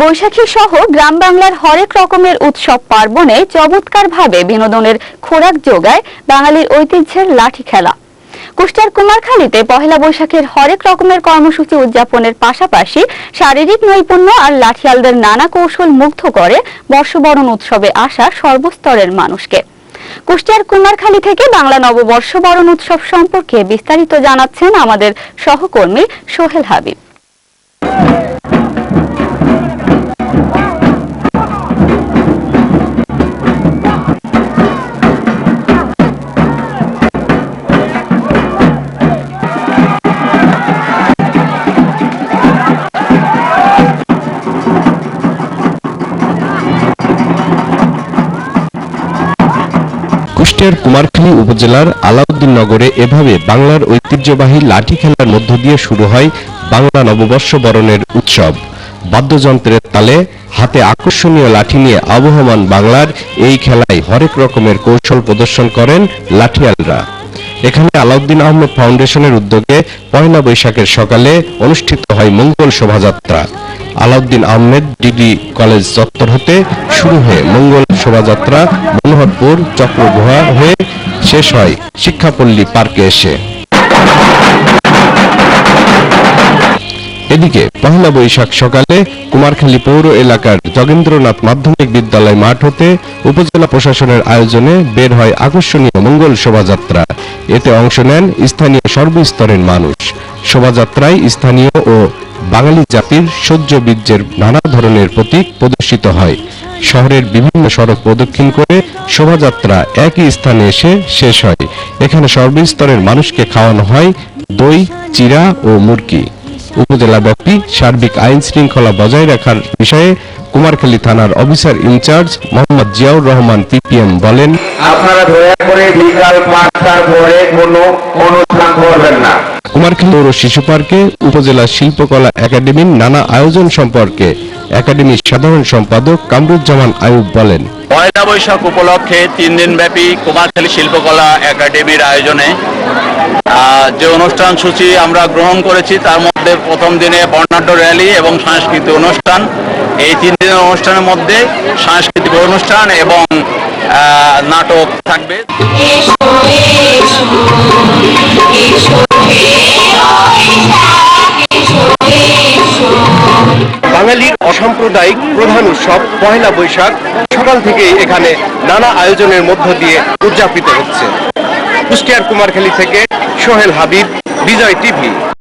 বৈশাখী সহ গ্রাম বাংলার হরেক রকমের উৎসব পার্বণে চমৎকারভাবে বিনোদনের খোরাক যোগায় বাঙালির ঐতিহ্যের লাঠি খেলা। কুষ্টিয়ার কুমারখালীতে পহেলা বৈশাখের হরেক রকমের কর্মসূচি উদযাপনের পাশাপাশি শারীরিক নৈপুণ্য আর লাঠিয়ালদের নানা কৌশল মুগ্ধ করে বর্ষবরণ উৎসবে আসা সর্বস্তরের মানুষকে। কুষ্টিয়ার কুমারখালী থেকে বাংলা নববর্ষ বরণ উৎসব সম্পর্কে বিস্তারিত জানাচ্ছেন আমাদের সহকর্মী সোহেল হাবিব। কুষ্টিয়ার কুমারখালী উপজেলার আলাউদ্দিন নগরে এভাবে বাংলার ঐতিহ্যবাহী লাঠি খেলার মধ্য দিয়ে শুরু হয় বাংলা নববর্ষ বরণের উৎসব। বাদ্যযন্ত্রের তালে হাতে আকর্ষণীয় লাঠি নিয়ে আবহমান বাংলার এই খেলায় হরেক রকমের কৌশল প্রদর্শন করেন লাঠিয়ালরা। এখানে আলাউদ্দিন আহমেদ ফাউন্ডেশনের উদ্যোগে পয়লা বৈশাখের সকালে অনুষ্ঠিত হয় মঙ্গল শোভাযাত্রা। আলাউদ্দিন আহমেদ ডিগ্রি কলেজ চত্বর হতে শুরু হয়ে মঙ্গল শোভাযাত্রা, মনোহরপুর, চক্রগুহা হয়ে শেষ হয় শিক্ষাপল্লী পার্কে এসে। এদিকে পহেলা বৈশাখ সকালে কুমারখালী পৌর এলাকার জগেন্দ্রনাথ মাধ্যমিক বিদ্যালয় মাঠ হতে উপজেলা প্রশাসনের আয়োজনে বের হয় আকর্ষণীয় মঙ্গল শোভাযাত্রা। এতে অংশ নেন স্থানীয় সর্বস্তরের মানুষ। শোভাযাত্রায় স্থানীয় ও বাঙালি জাতির সহ্য বীর্যের নানা ধরনের প্রতীক প্রদর্শিত হয়। শহরের বিভিন্ন সড়ক প্রদক্ষিণ করে শোভাযাত্রা একই স্থানে এসে শেষ হয়। এখানে সর্বস্তরের মানুষকে খাওয়ানো হয় দই চিরা ও মুরগি। উপজেলা ব্যাপী সার্বিক আইন শৃঙ্খলা বজায় রাখার বিষয়ে কুমারখালী থানার officer in charge Mohammad Ziaur Rahman PPM বলেন, আপনারা দয়া করে বিকাল পাঁচটার পরে কোনো অনুষ্ঠান করবেন না। কুমারখালী পৌর শিশু পার্কে উপজেলা শিল্পকলা একাডেমির নানা আয়োজন সম্পর্কে একাডেমির সাধারণ সম্পাদক কামরুজ্জামান আয়ুব বলেন পয়লা বৈশাখ উপলক্ষে তিন দিন ব্যাপী কুমারখালী শিল্পকলা একাডেমির আয়োজনে আহ, যে অনুষ্ঠান সূচি আমরা গ্রহণ করেছি তার মধ্যে প্রথম দিনে বর্ণাঢ্য র্যালি এবং সাংস্কৃতিক অনুষ্ঠান। এই তিন দিনের অনুষ্ঠানের মধ্যে সাংস্কৃতিক অনুষ্ঠান এবং আহ, নাটক থাকবে। বাঙালির অসাম্প্রদায়িক প্রধান উৎসব পয়লা বৈশাখ সকাল থেকেই এখানে নানা আয়োজনের মধ্য দিয়ে উদযাপিত হচ্ছে। কুষ্টিয়ার কুমারখালী থেকে সোহেল হাবিব, বিজয় টিভি।